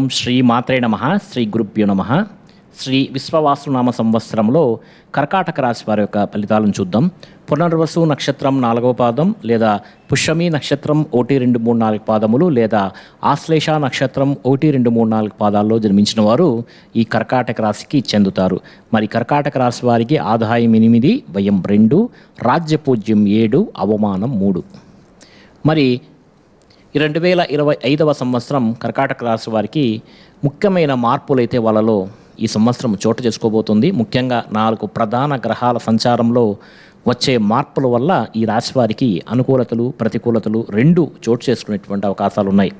ఓం శ్రీ మాత్రే నమ శ్రీ గురుభ్యో నమ. శ్రీ విశ్వవాసునామ సంవత్సరంలో కర్కాటక రాశి వారి యొక్క ఫలితాలను చూద్దాం. పునర్వసు నక్షత్రం నాలుగవ పాదం లేదా పుష్యమి నక్షత్రం ఒకటి రెండు మూడు నాలుగు పాదములు లేదా ఆశ్లేష నక్షత్రం ఒకటి రెండు మూడు నాలుగు పాదాల్లో జన్మించిన వారు ఈ కర్కాటక రాశికి చెందుతారు. మరి కర్కాటక రాశి వారికి ఆదాయం ఎనిమిది వ్యయం రెండు రాజ్యపూజ్యం ఏడు అవమానం మూడు. మరి రెండు వేల ఇరవై ఐదవ సంవత్సరం కర్కాటక రాశి వారికి ముఖ్యమైన మార్పులు అయితే వాళ్ళలో ఈ సంవత్సరం చోటు చేసుకోబోతుంది. ముఖ్యంగా నాలుగు ప్రధాన గ్రహాల సంచారంలో వచ్చే మార్పుల వల్ల ఈ రాశి వారికి అనుకూలతలు ప్రతికూలతలు రెండు చోటు చేసుకునేటువంటి అవకాశాలు ఉన్నాయి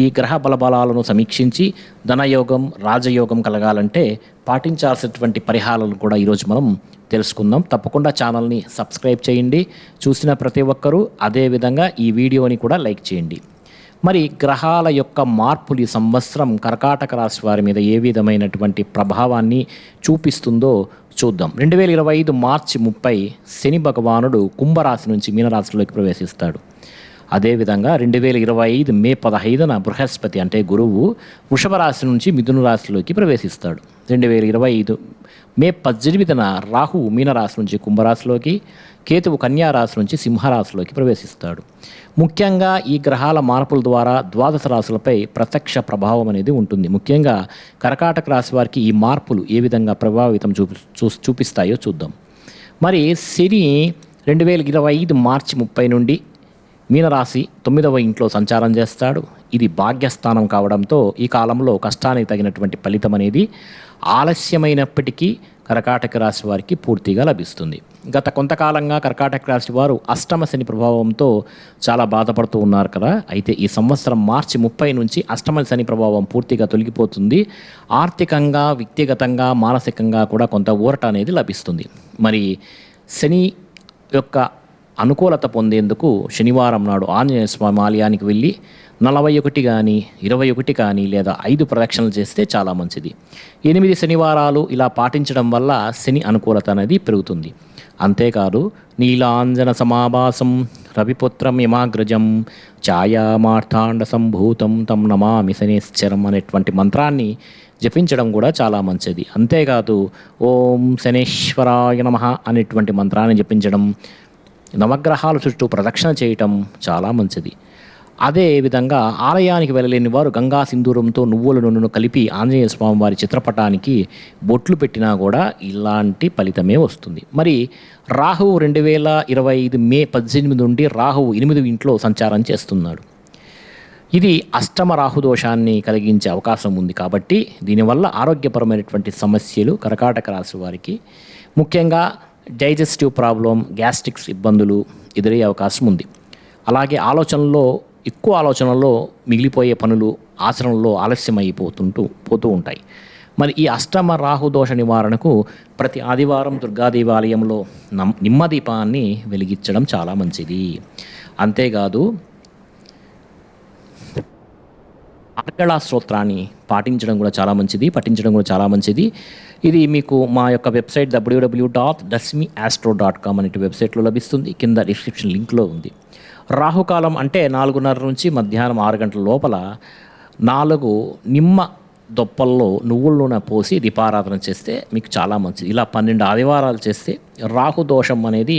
ఈ గ్రహ బలబలాలను సమీక్షించి ధనయోగం రాజయోగం కలగాలంటే పాటించాల్సినటువంటి పరిహారాలను కూడా ఈరోజు మనం తెలుసుకుందాం. తప్పకుండా ఛానల్ని సబ్స్క్రైబ్ చేయండి. చూసిన ప్రతి ఒక్కరూ అదేవిధంగా ఈ వీడియోని కూడా లైక్ చేయండి. మరి గ్రహాల యొక్క మార్పులు ఈ సంవత్సరం కర్కాటక రాశి వారి మీద ఏ విధమైనటువంటి ప్రభావాన్ని చూపిస్తుందో చూద్దాం. రెండు వేల ఇరవై ఐదు మార్చి ముప్పై శని భగవానుడు కుంభరాశి నుంచి మీనరాశిలోకి ప్రవేశిస్తాడు. అదేవిధంగా రెండు వేల ఇరవై ఐదు మే పదహైదున బృహస్పతి అంటే గురువు వృషభ రాశి నుంచి మిథున రాశిలోకి ప్రవేశిస్తాడు. రెండు వేల ఇరవై ఐదు. మే పద్దెనిమిదిన రాహువు మీనరాశి నుంచి కుంభరాశిలోకి కేతువు కన్యా రాశి నుంచి సింహరాశిలోకి ప్రవేశిస్తాడు. ముఖ్యంగా ఈ గ్రహాల మార్పుల ద్వారా ద్వాదశ రాశులపై ప్రత్యక్ష ప్రభావం అనేది ఉంటుంది. ముఖ్యంగా కర్కాటక రాశి వారికి ఈ మార్పులు ఏ విధంగా ప్రభావితం చూపి చూ చూపిస్తాయో చూద్దాం. మరి శని రెండు వేల ఇరవై ఐదు మార్చి ముప్పై నుండి మీనరాశి తొమ్మిదవ ఇంట్లో సంచారం చేస్తాడు. ఇది భాగ్యస్థానం కావడంతో ఈ కాలంలో కష్టానికి తగినటువంటి ఫలితం అనేది ఆలస్యమైనప్పటికీ కర్కాటక రాశి వారికి పూర్తిగా లభిస్తుంది. గత కొంతకాలంగా కర్కాటక రాశి వారు అష్టమ శని ప్రభావంతో చాలా బాధపడుతూ ఉన్నారు కదా. అయితే ఈ సంవత్సరం మార్చి ముప్పై నుంచి అష్టమ శని ప్రభావం పూర్తిగా తొలగిపోతుంది. ఆర్థికంగా వ్యక్తిగతంగా మానసికంగా కూడా కొంత ఊరట అనేది లభిస్తుంది. మరి శని యొక్క అనుకూలత పొందేందుకు శనివారం నాడు ఆంజనేయ స్వామి ఆలయానికి వెళ్ళి నలభై ఒకటి కానీ ఇరవై ఒకటి కానీ లేదా ఐదు ప్రదక్షిణలు చేస్తే చాలా మంచిది. ఎనిమిది శనివారాలు ఇలా పాటించడం వల్ల శని అనుకూలత అనేది పెరుగుతుంది. అంతేకాదు నీలాంజన సమాభాసం రవిపుత్రం యమాగ్రజం ఛాయామార్థాండ సంభూతం తం నమామి శనేశ్చరం అనేటువంటి మంత్రాన్ని జపించడం కూడా చాలా మంచిది. అంతేకాదు ఓం శనేశ్వరాయ నమ అనేటువంటి మంత్రాన్ని జపించడం నవగ్రహాల చుట్టూ ప్రదక్షిణ చేయటం చాలా మంచిది. అదే విధంగా ఆలయానికి వెళ్ళలేని వారు గంగా సింధూరంతో నువ్వుల నూనెను కలిపి ఆంజనేయ స్వామి వారి చిత్రపటానికి బొట్లు పెట్టినా కూడా ఇలాంటి ఫలితమే వస్తుంది. మరి రాహువు రెండు వేల ఇరవై ఐదు మే పద్దెనిమిది నుండి రాహువు ఎనిమిది ఇంట్లో సంచారం చేస్తున్నాడు. ఇది అష్టమ రాహుదోషాన్ని కలిగించే అవకాశం ఉంది కాబట్టి దీనివల్ల ఆరోగ్యపరమైనటువంటి సమస్యలు కర్కాటక రాశి వారికి. ముఖ్యంగా డైజెస్టివ్ ప్రాబ్లం గ్యాస్ట్రిక్స్ ఇబ్బందులు ఎదురయ్యే అవకాశం ఉంది. అలాగే ఆలోచనలో ఎక్కువ ఆలోచనల్లో మిగిలిపోయే పనులు ఆచరణలో ఆలస్యమైపోతుంటూ పోతూ ఉంటాయి. మరి ఈ అష్టమ రాహుదోష నివారణకు ప్రతి ఆదివారం దుర్గా దేవాలయంలో నమ్ నిమ్మదీపాన్ని వెలిగించడం చాలా మంచిది. అంతేకాదు ఆర్గళా స్తోత్రాన్ని పాటించడం కూడా చాలా మంచిది పఠించడం కూడా చాలా మంచిది. ఇది మీకు మా యొక్క website WWW dot dasmi astro dot com అనే వెబ్సైట్లో లభిస్తుంది. కింద డిస్క్రిప్షన్ లింక్లో ఉంది. రాహుకాలం అంటే నాలుగున్నర నుంచి మధ్యాహ్నం ఆరు గంటల లోపల నాలుగు నిమ్మ దొప్పల్లో నువ్వుల నూనె పోసి దీపారాధన చేస్తే మీకు చాలా మంచిది. ఇలా పన్నెండు ఆదివారాలు చేస్తే రాహు దోషం అనేది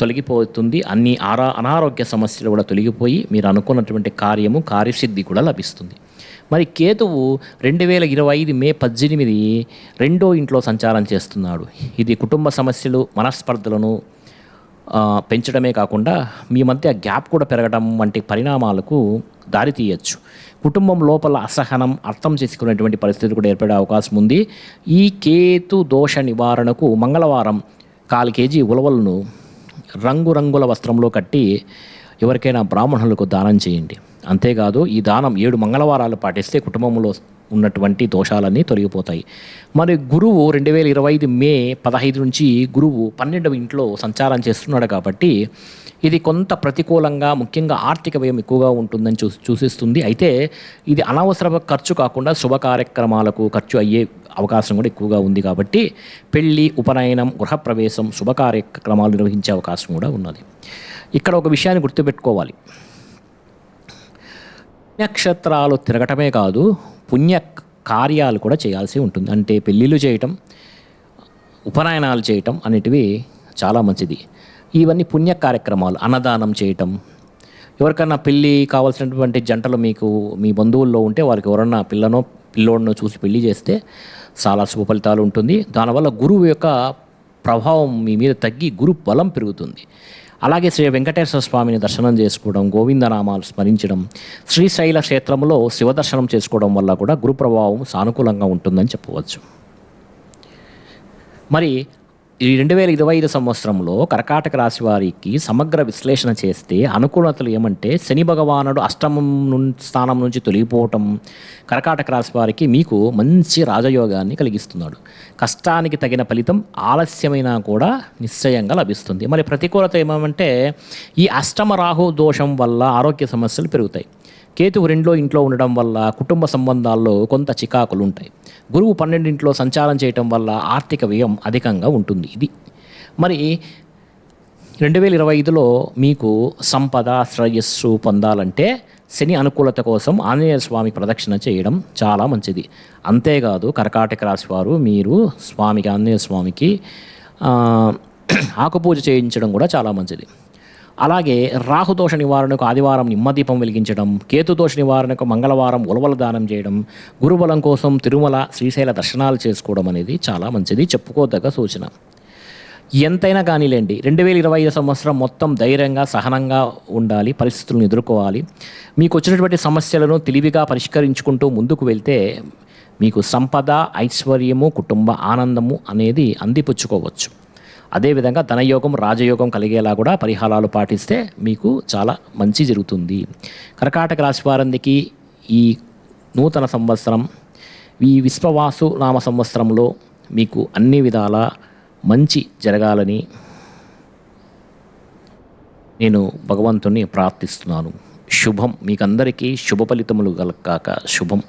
తొలగిపోతుంది. అన్ని ఆరా అనారోగ్య సమస్యలు కూడా తొలగిపోయి మీరు అనుకున్నటువంటి కార్యము కార్యసిద్ధి కూడా లభిస్తుంది. మరి కేతువు రెండు వేల ఇరవై ఐదు మే పద్దెనిమిది రెండో ఇంట్లో సంచారం చేస్తున్నాడు. ఇది కుటుంబ సమస్యలు మనస్పర్ధలను పెంచడమే కాకుండా మీ మధ్య గ్యాప్ కూడా పెరగడం వంటి పరిణామాలకు దారితీయచ్చు కుటుంబం లోపల అసహనం అర్థం చేసుకునేటువంటి పరిస్థితి కూడా ఏర్పడే అవకాశం ఉంది. ఈ కేతు దోష నివారణకు మంగళవారం కాలు కేజీ ఉలవలను రంగురంగుల వస్త్రంలో కట్టి ఎవరికైనా బ్రాహ్మణులకు దానం చేయండి. అంతేకాదు ఈ దానం ఏడు మంగళవారాలు పాటిస్తే కుటుంబంలో ఉన్నటువంటి దోషాలన్నీ తొలగిపోతాయి. మరి గురువు రెండు వేల ఇరవై ఐదు మే పదహైదు నుంచి గురువు పన్నెండవ ఇంట్లో సంచారం చేస్తున్నాడు కాబట్టి ఇది కొంత ప్రతికూలంగా ముఖ్యంగా ఆర్థిక వ్యయం ఎక్కువగా ఉంటుందని చూ సూచిస్తుంది. అయితే ఇది అనవసర ఖర్చు కాకుండా శుభ కార్యక్రమాలకు ఖర్చు అయ్యే అవకాశం కూడా ఎక్కువగా ఉంది కాబట్టి పెళ్ళి ఉపనయనం గృహప్రవేశం శుభ కార్యక్రమాలు నిర్వహించే అవకాశం కూడా ఉన్నది. ఇక్కడ ఒక విషయాన్ని గుర్తుపెట్టుకోవాలి. నక్షత్రాలు తిరగటమే కాదు పుణ్య కార్యాలు కూడా చేయాల్సి ఉంటుంది. అంటే పెళ్ళిళ్ళు చేయటం ఉపనయనాలు చేయటం అనేటివి చాలా మంచిది. ఇవన్నీ పుణ్య కార్యక్రమాలు అన్నదానం చేయటం. ఎవరికన్నా పెళ్ళి కావాల్సినటువంటి జంటలు మీకు మీ బంధువుల్లో ఉంటే వారికి ఎవరన్నా పిల్లనో పిల్లోడినో చూసి పెళ్ళి చేస్తే చాలా శుభ ఫలితాలు ఉంటుంది. దానివల్ల గురువు యొక్క ప్రభావం మీ మీద తగ్గి గురు బలం పెరుగుతుంది. అలాగే శ్రీ వెంకటేశ్వర స్వామిని దర్శనం చేసుకోవడం గోవిందనామాలు స్మరించడం శ్రీశైల క్షేత్రంలో శివ దర్శనం చేసుకోవడం వల్ల కూడా గురు ప్రభావం సానుకూలంగా ఉంటుందని చెప్పవచ్చు. మరి ఈ రెండు వేల ఇరవై ఐదు సంవత్సరంలో కర్కాటక రాశి వారికి సమగ్ర విశ్లేషణ చేస్తే అనుకూలతలు ఏమంటే శని భగవానుడు అష్టమం స్థానం నుంచి తొలగిపోవటం కర్కాటక రాశి వారికి మీకు మంచి రాజయోగాన్ని కలిగిస్తున్నాడు. కష్టానికి తగిన ఫలితం ఆలస్యమైనా కూడా నిశ్చయంగా లభిస్తుంది. మరి ప్రతికూలత ఏమంటే ఈ అష్టమ రాహు దోషం వల్ల ఆరోగ్య సమస్యలు పెరుగుతాయి. కేతువు రెండో ఇంట్లో ఉండడం వల్ల కుటుంబ సంబంధాల్లో కొంత చికాకులు ఉంటాయి గురువు పన్నెండింట్లో సంచారం చేయటం వల్ల ఆర్థిక వ్యయం అధికంగా ఉంటుంది. ఇది మరి రెండు వేల ఇరవై ఐదులో మీకు సంపద శ్రేయస్సు పొందాలంటే శని అనుకూలత కోసం ఆంజనేయ స్వామి ప్రదక్షిణ చేయడం చాలా మంచిది. అంతేకాదు కర్కాటక రాశి వారు మీరు స్వామికి ఆంజనేయ స్వామికి ఆకుపూజ చేయించడం కూడా చాలా మంచిది. అలాగే రాహుదోష నివారణకు ఆదివారం నిమ్మదీపం వెలిగించడం కేతుదోష నివారణకు మంగళవారం ఉలవల దానం చేయడం గురుబలం కోసం తిరుమల శ్రీశైల దర్శనాలు చేసుకోవడం అనేది చాలా మంచిది. చెప్పుకోదగ్గ సూచన. ఎంతైనా కానీలేండి రెండు వేల ఇరవై ఐదు సంవత్సరం మొత్తం ధైర్యంగా సహనంగా ఉండాలి పరిస్థితులను ఎదుర్కోవాలి. మీకు వచ్చినటువంటి సమస్యలను తెలివిగా పరిష్కరించుకుంటూ ముందుకు వెళ్తే మీకు సంపద ఐశ్వర్యము కుటుంబ ఆనందము అనేది అందిపుచ్చుకోవచ్చు. అదేవిధంగా ధనయోగం రాజయోగం కలిగేలా కూడా పరిహారాలు పాటిస్తే మీకు చాలా మంచి జరుగుతుంది. కర్కాటక రాశి వారందికి ఈ నూతన సంవత్సరం ఈ విశ్వవాసు నామ సంవత్సరంలో మీకు అన్ని విధాల మంచి జరగాలని నేను భగవంతుని ప్రార్థిస్తున్నాను. శుభం మీకందరికీ శుభ ఫలితములు గలకాక శుభం.